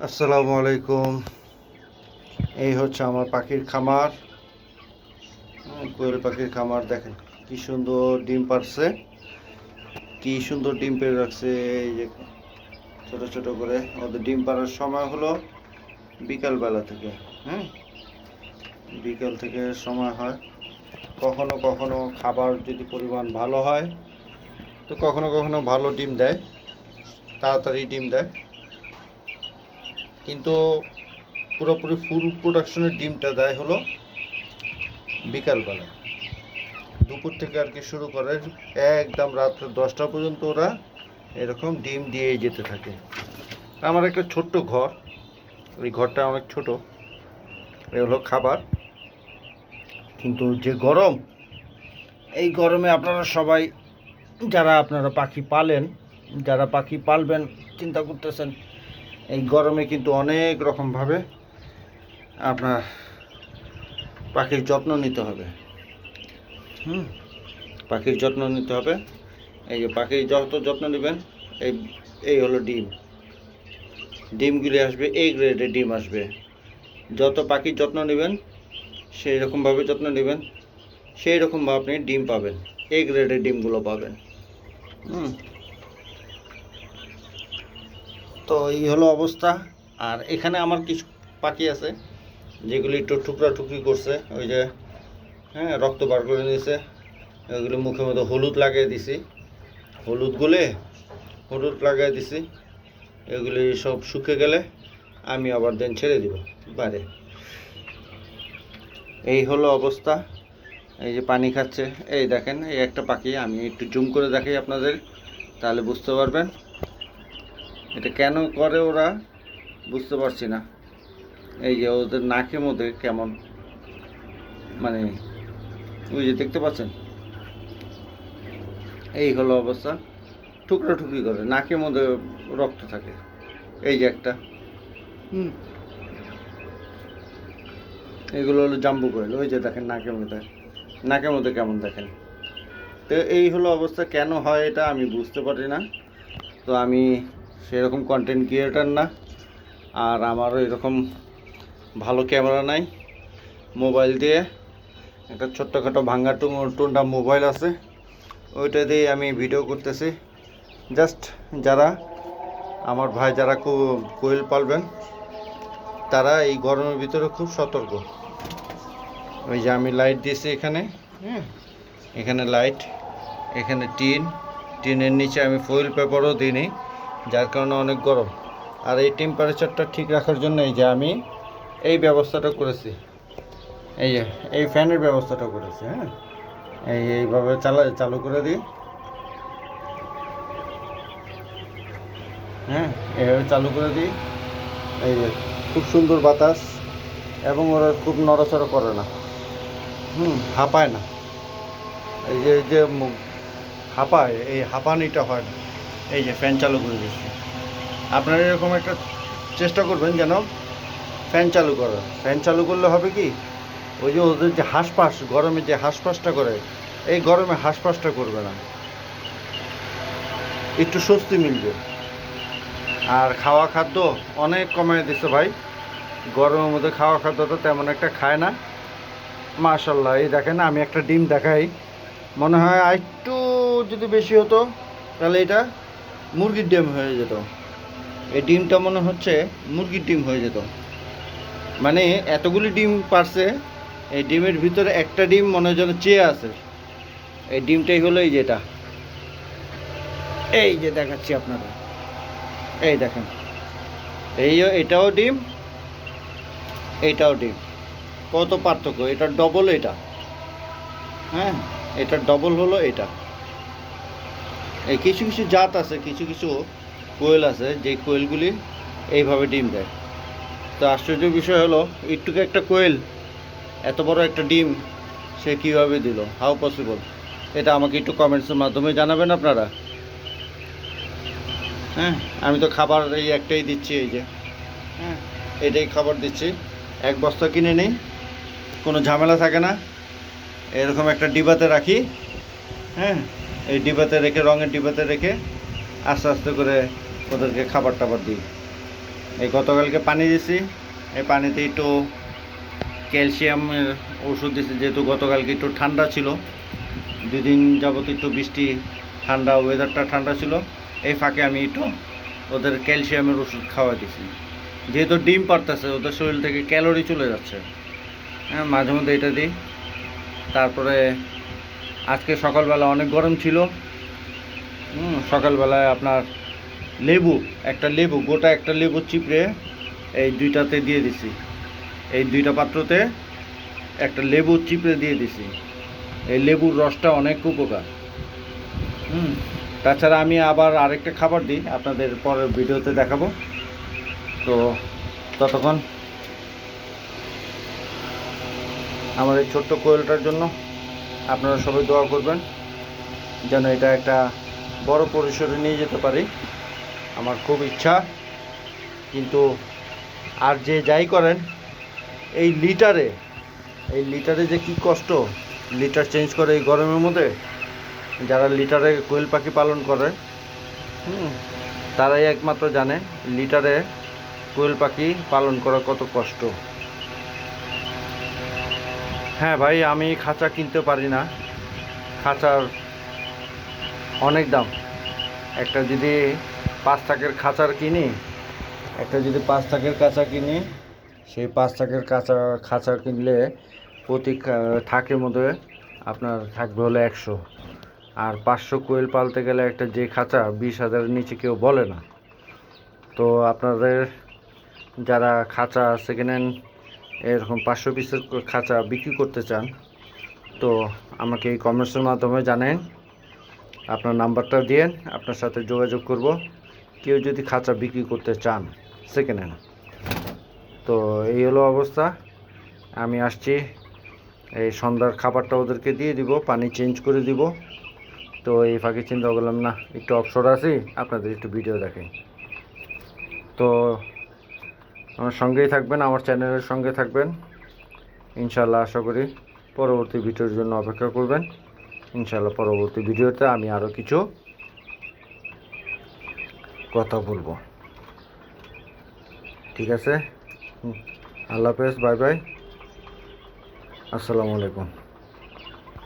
আসসালামু আলাইকুম। এই হচ্ছে আমার পাখির খামার। কোয়েল পাখির খামার, দেখেন কি সুন্দর ডিম পারছে কি সুন্দর ডিম পেড়ে রাখছে, এই যে ছোটো ছোট করে। ওদের ডিম পাড়ার সময় হলো বিকাল বেলা থেকে হ্যাঁ? বিকাল থেকে সময় হয়। কখনো কখনো খাবার যদি পরিমাণ ভালো হয়, তো কখনো কখনো ভালো ডিম দেয়, তাড়াতাড়ি ডিম দেয়। কিন্তু পুরোপুরি ফুল প্রোডাকশনের ডিমটা দেয় হলো বিকালবেলা দুপুর থেকে আর কি শুরু করে, একদম রাত্রে দশটা পর্যন্ত ওরা এরকম ডিম দিয়েই যেতে থাকে। আমার একটা ছোট্ট ঘর, ওই ঘরটা অনেক ছোট, এ হলো খাবার। কিন্তু যে গরম, এই গরমে আপনারা সবাই, যারা আপনারা পাখি পালেন, যারা পাখি পালবেন, চিন্তা করতেছেন এই গরমে কিন্তু অনেক রকমভাবে আপনার পাখির যত্ন নিতে হবে। হুম? পাখির যত্ন নিতে হবে। এই যে পাখির যত যত্ন নেবেন, এই এই হলো ডিম। ডিমগুলি আসবে, এই গ্রেডের ডিম আসবে। যত পাখির যত্ন নেবেন, সেই রকমভাবে যত্ন নেবেন, সেই রকমভাবে আপনি ডিম পাবেন, এই গ্রেডের ডিমগুলো পাবেন। হুম? তো এই হলো অবস্থা। আর এখানে আমার কিছু পাখি আছে, যেগুলি একটু টুকরা টুকরি করছে। ওই যে হ্যাঁ রক্ত বার করে নিয়েছে। ওইগুলো মুখের মধ্যে হলুদ লাগিয়ে দিছি। হলুদ গুলে হলুদ লাগিয়ে দিছি। এগুলি সব শুকে গেলে আমি আবার দেন ছেড়ে দিব বাইরে। এই হলো অবস্থা। এই যে পানি খাচ্ছে। এই দেখেন, এই একটা পাখি, আমি একটু জুম করে দেখাই আপনাদের, তাহলে বুঝতে পারবেন। এটা কেন করে ওরা বুঝতে পারছি না। এই যে ওদের নাকের মধ্যে কেমন মানে ওই যে দেখতে পাচ্ছেন? এই হলো অবস্থা। টুকরা টুকরি করে, নাকের মধ্যে রক্ত থাকে। এই যে একটা। হুম। এগুলো হলো জাম্বু কোয়েল। ওই যে দেখেন নাকের মধ্যে। নাকের মধ্যে কেমন দেখেন? তো এই হলো অবস্থা। কেন হয় এটা আমি বুঝতে পারি না। তো আমি সেরকম কন্টেন্ট ক্রিয়েটার না। আর আমারও এরকম ভালো ক্যামেরা নাই। মোবাইল দিয়ে একটা ছোট্টখাটো ভাঙ্গা টুন্ডা মোবাইল আছে। ওইটা দিয়ে আমি ভিডিও করতেছি। জাস্ট যারা, আমার ভাই যারা কো- কোয়েল পালবেন, তারা এই গরমের ভিতরে খুব সতর্ক। ওই যে আমি লাইট দিয়েছি এখানে হ্যাঁ? এখানে লাইট এখানে টিন। টিনের নিচে আমি ফয়েল পেপারও দিইনি। যার কারণে অনেক গরম। আর এই টেম্পারেচারটা ঠিক রাখার জন্য এই যে আমি এই ব্যবস্থাটা করেছি। এই যে, এই ফ্যানের ব্যবস্থাটা করেছি হ্যাঁ? এই এইভাবে চালা, চালু করে দিই। হ্যাঁ এইভাবে চালু করে দিই। এই যে, খুব সুন্দর বাতাস এবং ওরা খুব নড়াচড়া করে না। হুম, হাঁপায় না। এই যে যে, হাঁপায়, এই হাঁপানিটা হয় না। এই যে ফ্যান চালু করে দিচ্ছি। আপনারা এরকম একটা চেষ্টা করবেন যেন ফ্যান চালু করার। ফ্যান চালু করলে হবে কি, ওই যে ওদের যে হাঁসফাঁস, গরমে যে হাঁসফাঁসটা করে, এই গরমে হাঁসফাঁসটা করবে না। একটু স্বস্তি মিলবে। আর খাওয়া খাদ্য অনেক কমায় দিছে ভাই। গরমের মধ্যে খাওয়া খাদ্যটা তেমন একটা খায় না। মাশাল্লাহ এই দেখেন আমি একটা ডিম দেখাই। মনে হয় একটু যদি বেশি হতো, তাহলে এটা মুরগির ডিম হয়ে যেত। এই ডিমটা মনে হচ্ছে মুরগির ডিম হয়ে যেত। মানে এতগুলি ডিম পারছে এই ডিমের ভিতরে একটা ডিম মনে হয় যেন চেয়ে আছে। এই ডিমটাই হলো এই যেটা। এই যে দেখাচ্ছি আপনারা এই দেখেন। এই এটাও ডিম এটাও ডিম। কত পার্থক্য? এটা ডবল এটা। হ্যাঁ এটা ডবল হলো এটা। এই কিছু কিছু জাত আছে, কিছু কিছু কোয়েল আছে যে কোয়েলগুলি এইভাবে ডিম দেয়। তো আশ্চর্য বিষয় হলো একটুকু একটা কোয়েল, এত বড় একটা ডিম, সে কীভাবে দিল? হাউ পসিবল এটা আমাকে একটু কমেন্টসের মাধ্যমে জানাবেন আপনারা? হ্যাঁ আমি তো খাবার এই একটাই দিচ্ছি, এই যে। হ্যাঁ এটাই খাবার দিচ্ছি। এক বস্তা কিনে নিই, কোনো ঝামেলা থাকে না। এরকম একটা ডিবাতে রাখি। হ্যাঁ এই ডিবাতে রেখে, রঙের ডিবাতে রেখে আস্তে আস্তে করে ওদেরকে খাবার টাবার দিই। এই গতকালকে পানি দিছি। এই পানিতে একটু ক্যালসিয়ামের ওষুধ দিছি, যেহেতু গতকালকে একটু ঠান্ডা ছিল। দুদিন যাবত একটু বৃষ্টি, ঠান্ডা ওয়েদারটা ঠান্ডা ছিল। এই ফাঁকে আমি একটু ওদের ক্যালসিয়ামের ওষুধ খাওয়া দিছি। যেহেতু ডিম পারতেছে, ওদের শরীর থেকে ক্যালোরি চলে যাচ্ছে। হ্যাঁ মাঝে মধ্যে এটা দিই। তারপরে আজকে সকালবেলা অনেক গরম ছিল। হুম, সকালবেলায় আপনার লেবু, একটা লেবু, গোটা একটা লেবু চিপড়ে এই দুইটাতে দিয়ে দিছি। এই দুইটা পাত্রতে একটা লেবু চিপড়ে দিয়ে দিছি। এই লেবুর রসটা অনেক উপকার। হুম, তাছাড়া আমি আবার আরেকটা খাবার দিই, আপনাদের পরের ভিডিওতে দেখাবো। তো ততক্ষণ আমার এই ছোট্ট কোয়েলটার জন্য আপনারা সবাই দোয়া করবেন যেন এটা একটা বড় পরিসরে নিয়ে যেতে পারি। আমার খুব ইচ্ছা। কিন্তু আর যে যাই করেন, এই লিটারে এই লিটারে যে কি কষ্ট লিটার চেঞ্জ করে এই গরমের মধ্যে? যারা লিটারে কোয়েল পাখি পালন করে, হুম, তারাই একমাত্র জানে লিটারে কোয়েল পাখি পালন করা কত কষ্ট। হ্যাঁ ভাই, আমি খাঁচা কিনতে পারি না। খাঁচার অনেক দাম। একটা যদি পাঁচ টাকের খাঁচার কিনি, একটা যদি পাঁচ টাকের কাঁচা কিনি, সেই পাঁচ টাকের কাঁচা খাঁচা কিনলে প্রতি থাকের মধ্যে আপনার থাকবে হলো একশো। আর পাঁচশো কোয়েল পালতে গেলে একটা যে খাঁচা বিশ হাজারের নিচে কেউ বলে না। তো আপনাদের যারা খাঁচা সেকেন্ড হ্যান্ড এরকম পাঁচশো পিসের খাঁচা বিক্রি করতে চান, তো আমাকে এই কমেন্টসের মাধ্যমে জানেন। আপনার নাম্বারটা দিয়েন আপনার সাথে যোগাযোগ করব। কেউ যদি খাঁচা বিক্রি করতে চান সেকেন্ড হ্যান্ড তো এই হলো অবস্থা। আমি আসছি। এই সন্ধ্যার খাবারটা ওদেরকে দিয়ে দিব, পানি চেঞ্জ করে দিব। তো এই ফাঁকে চিন্তা করলাম, না, একটু অবসর আছি, আপনাদের একটু ভিডিও দেখাই। তো আমার সঙ্গেই থাকবেন, আমার চ্যানেলের সঙ্গে থাকবেন। ইনশাল্লাহ আশা করি পরবর্তী ভিডিওর জন্য অপেক্ষা করবেন। ইনশাল্লাহ পরবর্তী ভিডিওতে আমি আরও কিছু কথা বলব। ঠিক আছে? আল্লাহ হাফেজ, বাই বাই। আসসালামু আলাইকুম।